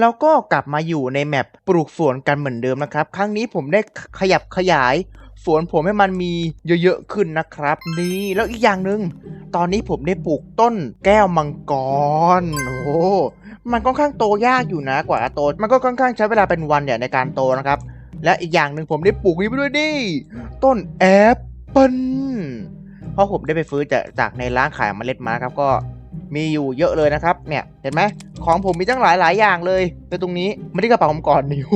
แล้วก็กลับมาอยู่ในแมปปลูกสวนกันเหมือนเดิมนะครับ ครั้งนี้ผมได้ขยับขยายสวนผมให้มันมีเยอะๆขึ้นนะครับ นี่แล้วอีกอย่างหนึ่งตอนนี้ผมได้ปลูกต้นแก้วมังกรโอ้มันค่อนข้างโตยากอยู่นะกว่าโต มันก็ค่อนข้างใช้เวลาเป็นวันเนี่ยในการโตนะครับ และอีกอย่างหนึ่งผมได้ปลูกนี้ไปด้วยนี่ต้นแอปเปิ้ลเพราะผมได้ไปซื้อจากจากในร้านขายเมล็ดมาครับก็ มีอยู่เยอะเลยนะครับ เนี่ย เห็นไหมของผมมีตั้งหลายหลายอย่างเลยในตรงนี้ไม่ได้กระเป๋าผมก่อนนิว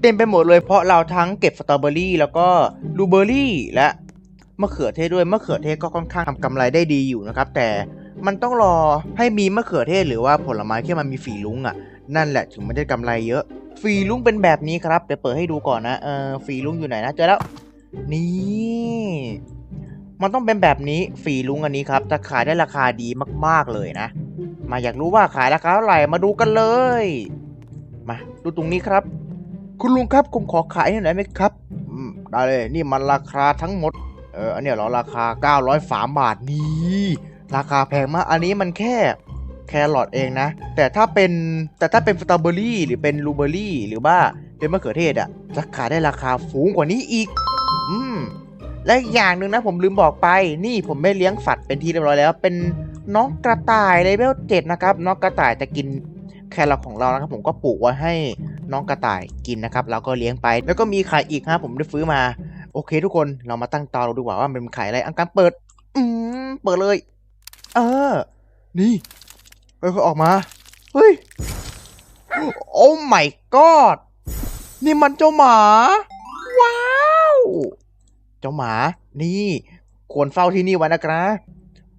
เต็มไปหมดเลยเพราะเราทั้งเก็บสตรอเบอรี่แล้วก็บลูเบอรี่และมะเขือเทศด้วยมะเขือเทศก็ค่อนข้างทำกำไรได้ดีอยู่นะครับ แต่มันต้องรอให้มีมะเขือเทศหรือว่าผลไม้ที่มันมีฝีลุ้งอะ นั่นแหละถึงมันได้กำไรเยอะฝีลุ้งเป็นแบบนี้ครับเดี๋ยวเปิดให้ดูก่อนนะเออฝีลุ้งอยู่ไหนนะเจอแล้วนี่ มันต้องเป็นแบบนี้ฝีลุงอันนี้ครับจะขายได้ราคาดีมากๆเลยนะ มาอยากรู้ว่าขายราคาเท่าไหร่มาดูกันเลย มาดูตรงนี้ครับ คุณลุงครับผมขอขายหน่อยไหมครับได้เลยนี่มันราคาทั้งหมดเอออันเนี้ยเหรอราคา 903บาทนี่ราคาแพงมากอันนี้มันแค่แครอทเองนะ แต่ถ้าเป็นแต่ถ้าเป็นสตรอเบอรี่หรือเป็นลูเบอรี่หรือว่าเป็นมะเขือเทศอะจะขายได้ราคาสูงกว่านี้อีก อืม และอย่างหนึ่งนะผมลืมบอกไป นี่ผมไม่เลี้ยงสัตว์เป็นที่เรียบร้อยแล้ว เป็นน้องกระต่ายเลเวลเจ็ดนะครับน้องกระต่ายจะกินแครอทของเรานะครับผมก็ปลูกไว้ให้น้องกระต่ายกินนะครับแล้วก็เลี้ยงไป แล้วก็มีไข่อีกฮะผมได้ซื้อมา โอเค ทุกคนเรามาตั้งตาเราดูกว่าว่ามันเป็นไข่อะไรอังการเปิด อืมเปิดเลย เออ นี่เฮ้ยเขาออกมาเฮ้ยโอ้ my god นี่มันเจ้าหมา ว้าว เจ้าหมา นี่ ควรเฝ้าที่นี่ไว้นะครับ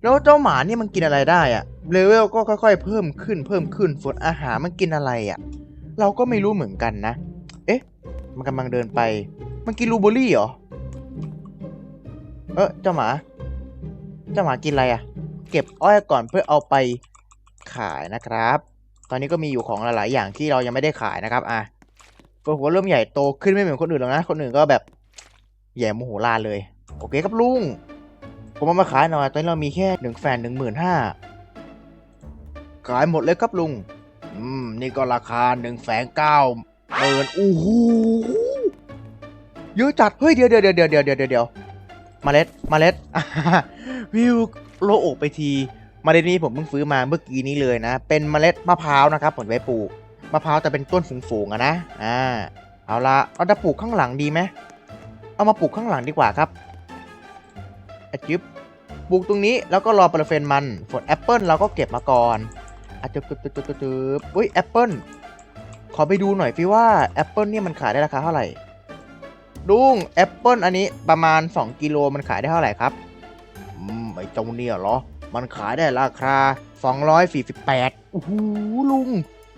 แล้วเจ้าหมานี่มันกินอะไรได้อะเลเวลก็ค่อยๆ เพิ่มขึ้นเพิ่มขึ้นส่วนอาหารมันกินอะไรอะเราก็ไม่รู้เหมือนกันนะ เอ๊ะ มันกำลังเดินไป มันกินบลูเบอร์รี่เหรอ เออเจ้าหมา เจ้าหมากินอะไรอะเก็บอ้อยก่อนเพื่อเอาไปขายนะครับ ตอนนี้ก็มีอยู่ของหลายๆ อย่างที่เรายังไม่ได้ขายนะครับ อะตัวหัวเริ่มใหญ่โตขึ้นไม่เหมือนคนอื่นหรอกนะ คนอื่นก็แบบ แย่โมโหลานเลย โอเคครับลุง ผมเอามาขายหน่อย ตอนนี้เรามีแค่หนึ่งแฟนหนึ่งหมื่นห้าขายหมดเลยครับลุง อืม นี่ก็ราคาหนึ่งแสนเก้าหมื่นโอ้โหเยอะจัด เฮ้ย เดี๋ยวเดี๋ยวเดี๋ยวเดี๋ยวเดี๋ยวเดี๋ยวเดี๋ยวเมล็ดเมล็ดวิวโลอกไปทีเมล็ดนี้ผมเพิ่งซื้อมาเมื่อกี้นี้เลยนะ เป็นเมล็ดมะพร้าวนะครับผมไว้ปลูกมะพร้าวแต่เป็นต้นสูงๆอะนะ อ่า เอาละเราจะปลูกข้างหลังดีไหม เอามาปลูกข้างหลังดีกว่าครับอะจึ๊บปลูกตรงนี้แล้วก็รอปอร์เฟนมันส่วนแอปเปิลเราก็เก็บมาก่อนอะจึ๊บจึ๊บจึ๊บจึ๊บจึ๊บอุ้ยแอปเปิลขอไปดูหน่อยพี่ว่าแอปเปิลเนี่ยมันขายได้ราคาเท่าไหร่ลุงแอปเปิลอันนี้ประมาณ 2กิโลมันขายได้เท่าไหร่ครับอืมไอ้เจ้าเนี่ยเหรอ มันขายได้ราคา 248โอ้โหลุง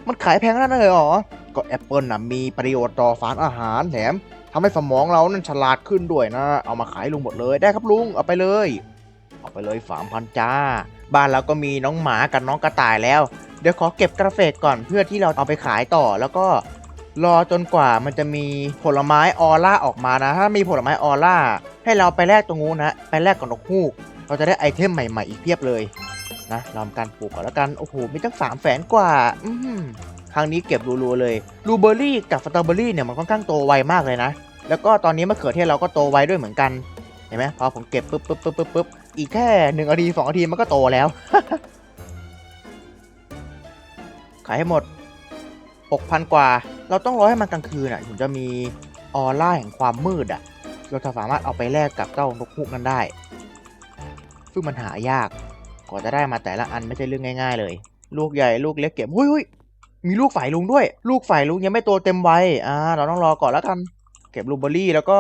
มันขายแพงขนาดนั้นเลยเหรอ ก็แอปเปิลนะมีประโยชน์ต่อสารอาหารแถม ทำให้สมองเรานั้นฉลาดขึ้นด้วยนะ เอามาขายลุงหมดเลยได้ครับลุงเอาไปเลย เอาไปเลยสามพันจ้า บ้านเราก็มีน้องหมากับน้องกระต่ายแล้ว เดี๋ยวขอเก็บกระเฟกก่อนเพื่อที่เราเอาไปขายต่อแล้วก็รอจนกว่ามันจะมีผลไม้ออร่าออกมานะ ถ้ามีผลไม้ออร่า ให้เราไปแลกตรงนู้นะ ไปแลกกับนกฮูก เราจะได้ไอเทมใหม่ๆอีกเพียบเลยนะเราทำการปลูกก่อนแล้วกัน โอ้โห มีตั้งสามแสนกว่า อืครั้งนี้เก็บรัวๆเลย บลูเบอร์รี่กับสตรอเบอรี่เนี่ยมันค่อนข้างโตไวมากเลยนะ แล้วก็ตอนนี้มะเขือเทศเราก็โตไวด้วยเหมือนกัน เห็นไหมพอผมเก็บปุ๊บปุ๊บปุ๊บปุ๊บปุ๊บอีกแค่หนึ่งนาทีสองนาทีมันก็โตแล้ว ขายให้หมดหกพันกว่า เราต้องรอให้มันกลางคืนอะถึงจะมีออร่าแห่งความมืดอะ เราจะสามารถเอาไปแลกกับเจ้านกฮูกนั้นได้ ซึ่งมันหายากกว่าจะได้มาแต่ละอันไม่ใช่เรื่องง่าย ๆ เลย ลูกใหญ่ลูกเล็กเก็บหุ้ยหุ้ยมีลูกฝ่ายลุงด้วย ลูกฝ่ายลุงยังไม่โตเต็มวัยอ่าเราต้องรอก่อนแล้วกัน เก็บบลูเบอร์รี่ แล้วก็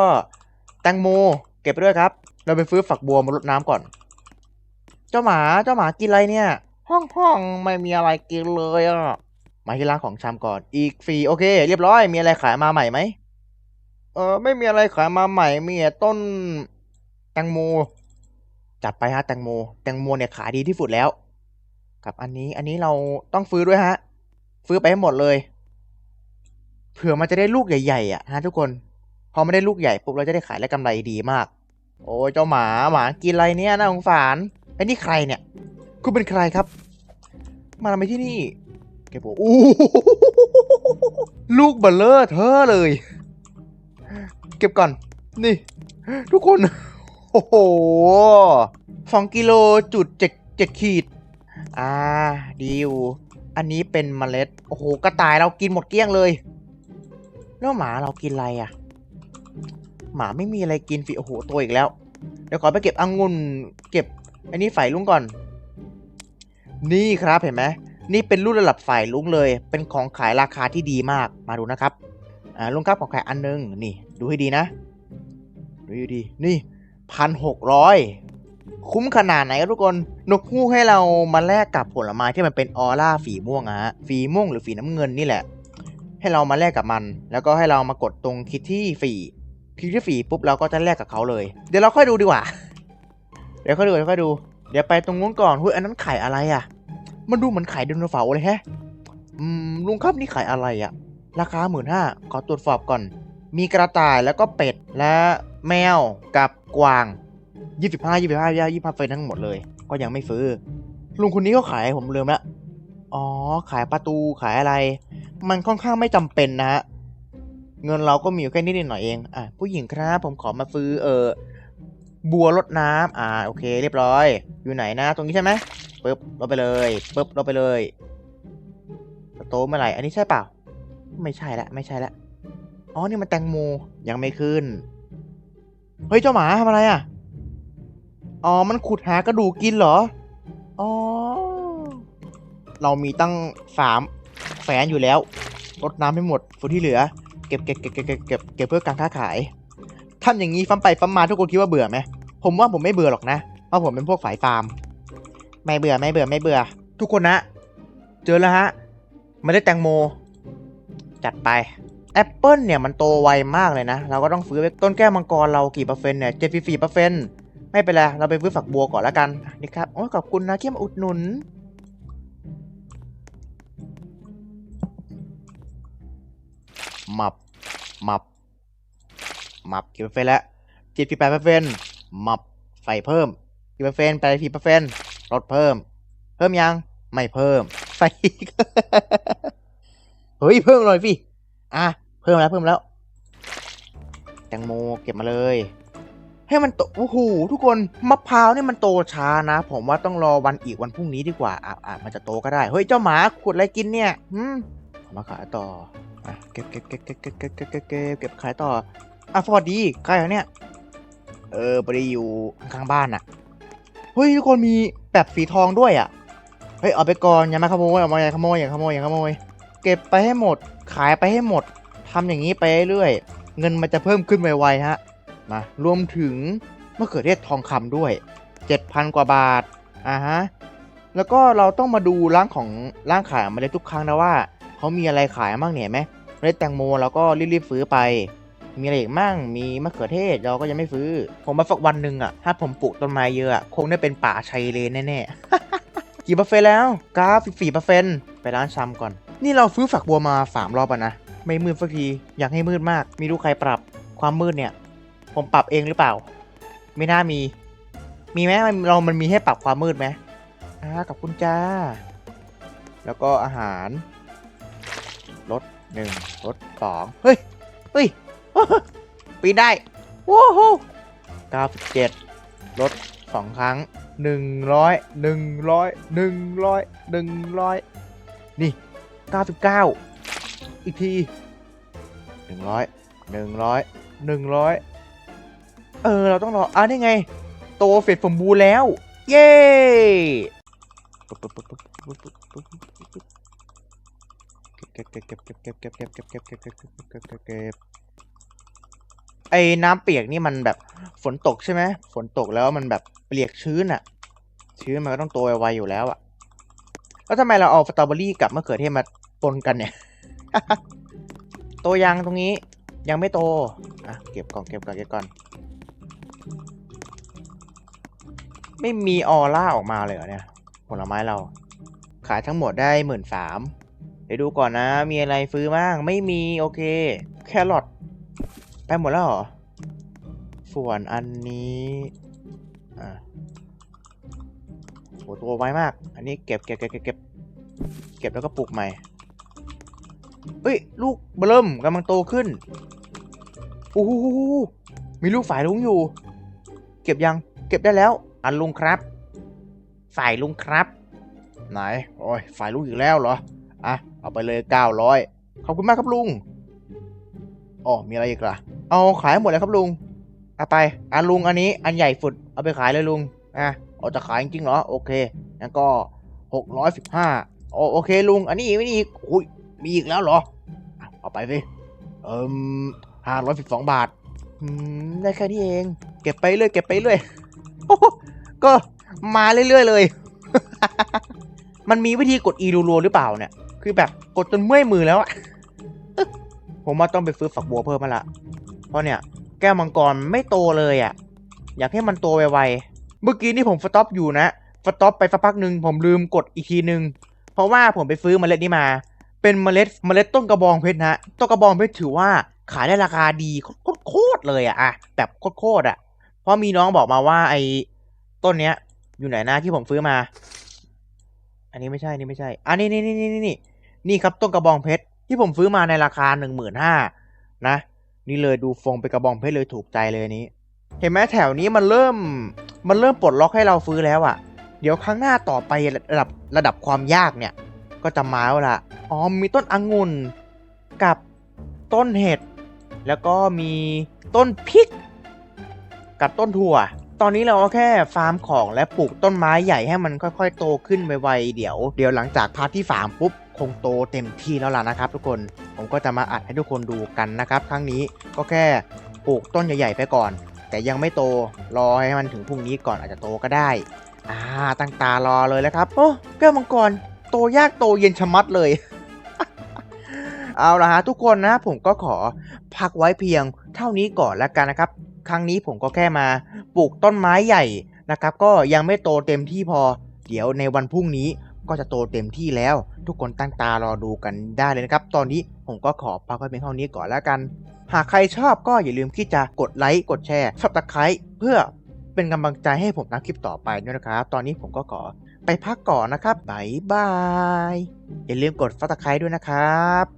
แตงโม เก็บไปด้วยครับ เราไปฟื้นฝักบัวมารดน้ำก่อน เจ้าหมาเจ้าหมากินอะไรเนี่ย ห้องห้องไม่มีอะไรกินเลยอะมาที่ร้านของชำก่อน อีกฟรีโอเค เรียบร้อย มีอะไรขายมาใหม่ไหมเออไม่มีอะไรขายมาใหม่มีต่ต้นแตงโม จัดไปฮะแตงโม แตงโมเนี่ยขายดีที่สุดแล้ว กับอันนี้อันนี้เราต้องฟื้นด้วยฮะ ฟื้นไปให้หมดเลยเผื่อมันจะได้ลูกใหญ่ๆอะฮะทุกคน พอไม่ได้ลูกใหญ่ปุ๊บเราจะได้ขายและกำไรดีมาก โอ้เจ้าหมาหมากินอะไรเนี่ยน่าสงสารไอ้นี่ใครเนี่ย คุณเป็นใครครับ มาทำไมที่นี่ก็บหัวอู้ลูกเบลเลอร์เธอเลย เก็บก่อน นี่ ทุกคน โอ้โหสองกิโลจุดเจ็ดเจ็ดขีด อ่าดีอยู่อันนี้เป็นเมล็ด โอ้โห กระต่ายเรากินหมดเกลี้ยงเลย แล้วหมาเรากินอะไรอะ หมาไม่มีอะไรกินฟิโอ้โหตัวอีกแล้ว เดี๋ยวขอไปเก็บองุ่นเก็บอันนี้ฝ่ายลุงก่อน นี่ครับเห็นไหมนี่เป็นรุ่นระดับฝ่ายลุงเลย เป็นของขายราคาที่ดีมากมาดูนะครับอ่าลุงครับของขายอันนึงนี่ ดูให้ดีนะ ดูให้ดีนี่พันหกร้อยคุ้มขนาดไหนครับทุกคนนกฮูกให้เรามาแลกกับผลไม้ที่มันเป็นออร่าฝีม่วงอะฮะฝีม่วงหรือฝีน้ำเงินนี่แหละ ให้เรามาแลกกับมัน แล้วก็ให้เรามากดตรงคลิกที่ฝี คลิกที่ฝีปุ๊บเราก็จะแลกกับเขาเลย เดี๋ยวเราค่อยดูดีกว่า เดี๋ยวค่อยดูเดี๋ยวค่อยดู เดี๋ยวไปตรงนู้นก่อนหุ้ยอันนั้นขายอะไรอะมันดูเหมือนขายไดโนเสาร์เลยแฮะ อืมลุงครับนี่ขายอะไรอะราคาหมื่นห้าขอตรวจสอบก่อน มีกระต่ายแล้วก็เป็ดและแมวกับกวางยี่สิบห้ายี่สิบห้ายี่สิบห้าเฟรทั้งหมดเลย ก็ยังไม่ซื้อลุงคนนี้ก็ขายผมลืมละอ๋อขายประตูขายอะไร มันค่อนข้างไม่จำเป็นนะฮะ เงินเราก็มีอยู่แค่นิดหน่อยเองอะผู้หญิงครับผมขอมาซื้อเออบัวรดน้ำอ่าโอเค เรียบร้อย อยู่ไหนนะตรงนี้ใช่ไหมปึ๊บลงไปเลยปึ๊บลงไปเลยโตเมื่อไหร่อันนี้ใช่เปล่า ไม่ใช่ละไม่ใช่ละอ๋อนี่มันแตงโมยังไม่ขึ้นเฮ้ยเจ้าหมาทำอะไรอะอ๋อมันขุดหากระดูกกินเหรออ๋อเรามีตั้งสามแฝนอยู่แล้วรดน้ำให้หมดส่วนที่เหลือ เก็บเก็บเก็บเก็บเก็บเก็บเก็บเพื่อการค้าขายทำอย่างนี้ฟัมไปฟัมมาทุกคนคิดว่าเบื่อไหมผมว่าผมไม่เบื่อหรอกนะเพราะผมเป็นพวกฝ่ายฟาร์ม ไม่เบื่อไม่เบื่อไม่เบื่อ ทุกคนนะเจอแล้วฮะไม่ได้แตงโม จัดไปแอปเปิลเนี่ยมันโตไวมากเลยนะ เราก็ต้องซื้อไว้ต้นแก้วมังกรเรากี่เปอร์เซ็นต์เนี่ยเจ็ดสี่เปอร์เซ็นต์ไม่เป็นไรเราไปซื้อฝักบัวก่อนแล้วกันนี่ครับโอ้ยขอบคุณนะที่มาอุดหนุน มับ มับ มับกี่เปอร์เซ็นต์แล้วเจ็ดสิบแปดเปอร์เซ็นต์มับใส่เพิ่มกี่เปอร์เซ็นต์แปดสิบเปอร์เซ็นต์ลดเพิ่ม เพิ่มยัง ไม่เพิ่ม ใส่อีก เฮ้ย เพิ่มหน่อยสิอะ เพิ่มแล้ว เพิ่มแล้ว แตงโมเก็บมาเลย ให้มันโต โอ้โห ทุกคน มะพร้าวเนี่ยมันโตช้านะ ผมว่าต้องรอวันอีกวันพรุ่งนี้ดีกว่า อะอะมันจะโตก็ได้ เฮ้ย เจ้าหมาขุดอะไรกินเนี่ยหืมมาขายต่อ เก็บเก็บเก็บเก็บเก็บเก็บเก็บเก็บเก็บเก็บขายต่อ อะสวัสดีใครเหรอเนี่ย เออพอดีอยู่ข้างบ้านน่ะ เฮ้ยทุกคนมีแบบสีทองด้วยอะ เฮ้ยเอาไปก่อนอย่ามาขโมยเอามาอย่าขโมยอย่าขโมยอย่าขโมย เก็บไปให้หมด ขายไปให้หมดทำอย่างนี้ไปเรื่อย เงินมันจะเพิ่มขึ้นไวๆฮะ มารวมถึงมะเขือเทศทองคำด้วย7,000กว่าบาท อ่าฮะ แล้วก็เราต้องมาดูร้านของร้านขายเมล็ดทุกครั้งนะว่า เขามีอะไรขายบ้างเนี่ยไหมเมล็ดแตงโมเราก็รีบๆซื้อไป มีอะไรอีกมั่งมีมะเขือเทศเราก็ยังไม่ซื้อ ผมมาฝักวันหนึ่งอะถ้าผมปลูกต้นไม้เยอะคงได้เป็นป่าชัยเลนแน่ๆกี่เปอร์เซ็นต์แล้วกราฟสี่เปอร์เซ็นต์ไปร้านชำก่อน นี่เราซื้อฝักบัวมาสามรอบอะนะไม่มืดสักทีอยากให้มืดมาก มีลูกใครปรับความมืดเนี่ย ผมปรับเองหรือเปล่า ไม่น่ามี มีไหมเรามันมีให้ปรับความมืดไหมอ่ากับคุณจ้า แล้วก็อาหาร หนึ่งลดสองเฮ้ย เฮ้ย ปีได้ว้าวเก้าสิบเจ็ดลดสองครั้งหนึ่งร้อยหนึ่งร้อยหนึ่งร้อยหนึ่งร้อยนี่เก้าสิบเก้าอีกทีหนึ่งร้อยหนึ่งร้อยหนึ่งร้อยเออ เราต้องรออะนี่ไง โตเสร็จสมบูรณ์แล้ว เย้ เก็บเก็บเก็บเก็บเก็บเก็บเก็บเก็บเก็บเก็บเก็บเก็บเก็บเก็บเก็บไอ้น้ำเปียกนี่มันแบบฝนตกใช่ไหมฝนตกแล้วมันแบบเปียกชื้นอะชื้นมันก็ต้องโตไวๆอยู่แล้วอะแล้วทำไมเราเอาสตรอเบอรี่กับมะเขือเทศมาปนกันเนี่ย โตยังตรงนี้ยังไม่โต อะ เก็บก่อนเก็บก่อนเก็บก่อน ไม่มีออร่าออกมาเลยเหรอเนี่ย ผลไม้เรา ขายทั้งหมดได้หมื่นสาม เดี๋ยวดูก่อนนะ มีอะไรซื้อบ้าง ไม่มี โอเค แครอทไปหมดแล้วเหรอ ส่วนอันนี้อ่าโหตัวไวมาก อันนี้เก็บเก็บเก็บเก็บเก็บเก็บแล้วก็ปลูกใหม่เฮ้ย ลูกเบิ่มกำลังโตขึ้นโอ้โหมีลูกฝ่ายลุงอยู่ เก็บยัง เก็บได้แล้ว อันลุงครับ ฝ่ายลุงครับ ไหน โอ้ย ฝ่ายลุงอีกแล้วเหรอ อะ เอาไปเลยเก้าร้อยขอบคุณมากครับลุงอ๋อมีอะไรอีกล่ะ เอาขายหมดเลยครับลุงเอาไปอันลุงอันนี้อันใหญ่สุดเอาไปขายเลยลุงอะเอาจะขายจริงเหรอโอเคงั้นก็หกร้อยสิบห้าโอโอเคลุง อันนี้ไม่นี่อีกอุ้ยมีอีกแล้วเหรอเอาไปสิเอิมห้าร้อยสิบสองบาทอืมได้แค่นี้เอง เก็บไปเรื่อยเก็บไปเรื่อยก็มาเรื่อยๆเลย มันมีวิธีกด e รัวๆหรือเปล่าเนี่ย คือแบบกดจนเมื่อยมือแล้วอะผมว่าต้องไปซื้อฝักบัวเพิ่มมาละ เพราะเนี่ย แก้วมังกรไม่โตเลยอะ่ะอยากให้มันโตไวๆ เมื่อกี้นี่ผมสต็อปอยู่นะสต็อปไปสักพักหนึ่งผมลืมกดอีกทีหนึ่งเพราะว่าผมไปซื้อเมล็ดนี้มา เป็นเมล็ดเมล็ดต้นกระบองเพชรนะต้นกระบองเพชรถือว่าขายได้ราคาดีโคตรๆเลยอะอะแบบโคตรๆอะเพราะมีน้องบอกมาว่าไอ้ต้นเนี้ย อยู่ไหนนะที่ผมซื้อมา อันนี้ไม่ใช่นี่ไม่ใช่ อันนี้นี่นี่นี่นี่ นี่ครับต้นกระบองเพชรที่ผมซื้อมาในราคาหนึ่งหมื่นห้านะ นี่เลยดูฟงเป็นกระบองเพชรเลยถูกใจเลยนี้ เห็นไหมแถวนี้มันเริ่มมันเริ่มปลดล็อกให้เราซื้อแล้วอะ่ะ เดี๋ยวครั้งหน้าต่อไประดับระดับความยากเนี่ย ก็จะมาแล้วล่ะอ๋อมีต้นองุ่นกับต้นเห็ดแล้วก็มีต้นพริก กับต้นถั่ว ตอนนี้เราก็แค่ฟาร์มของและปลูกต้นไม้ใหญ่ให้มันค่อยๆ โตขึ้นไวๆเดี๋ยว เดี๋ยวหลังจากพาร์ทที่ฟาร์มปุ๊บ คงโตเต็มที่แล้วล่ะนะครับ ทุกคนผมก็จะมาอัดให้ทุกคนดูกันนะครับ ครั้งนี้ก็แค่ปลูกต้นใหญ่ๆไปก่อน แต่ยังไม่โตรอให้มันถึงพรุ่งนี้ก่อนอาจจะโตก็ได้อ่าตั้งตารอเลยแล้วครับ โอ้แก้วมังกรโตยากโตเย็นชะมัดเลย เอาละฮะทุกคนนะผมก็ขอพักไว้เพียงเท่านี้ก่อนแล้วกันนะครับ ครั้งนี้ผมก็แค่มาปลูกต้นไม้ใหญ่นะครับ ก็ยังไม่โตเต็มที่พอ เดี๋ยวในวันพรุ่งนี้ ก็จะโตเต็มที่แล้ว ทุกคนตั้งตารอดูกันได้เลยนะครับ ตอนนี้ผมก็ขอพักไว้เพียงเท่านี้ก่อนแล้วกัน หากใครชอบก็อย่าลืมที่จะกดไลค์กดแชร์สับตะไคร้เพื่อเป็นกำลังใจให้ผมทำคลิปต่อไปด้วยนะครับ ตอนนี้ผมก็ขอไปพักก่อนนะครับบายบาย อย่าลืมกดซับตะไคร้ด้วยนะครับ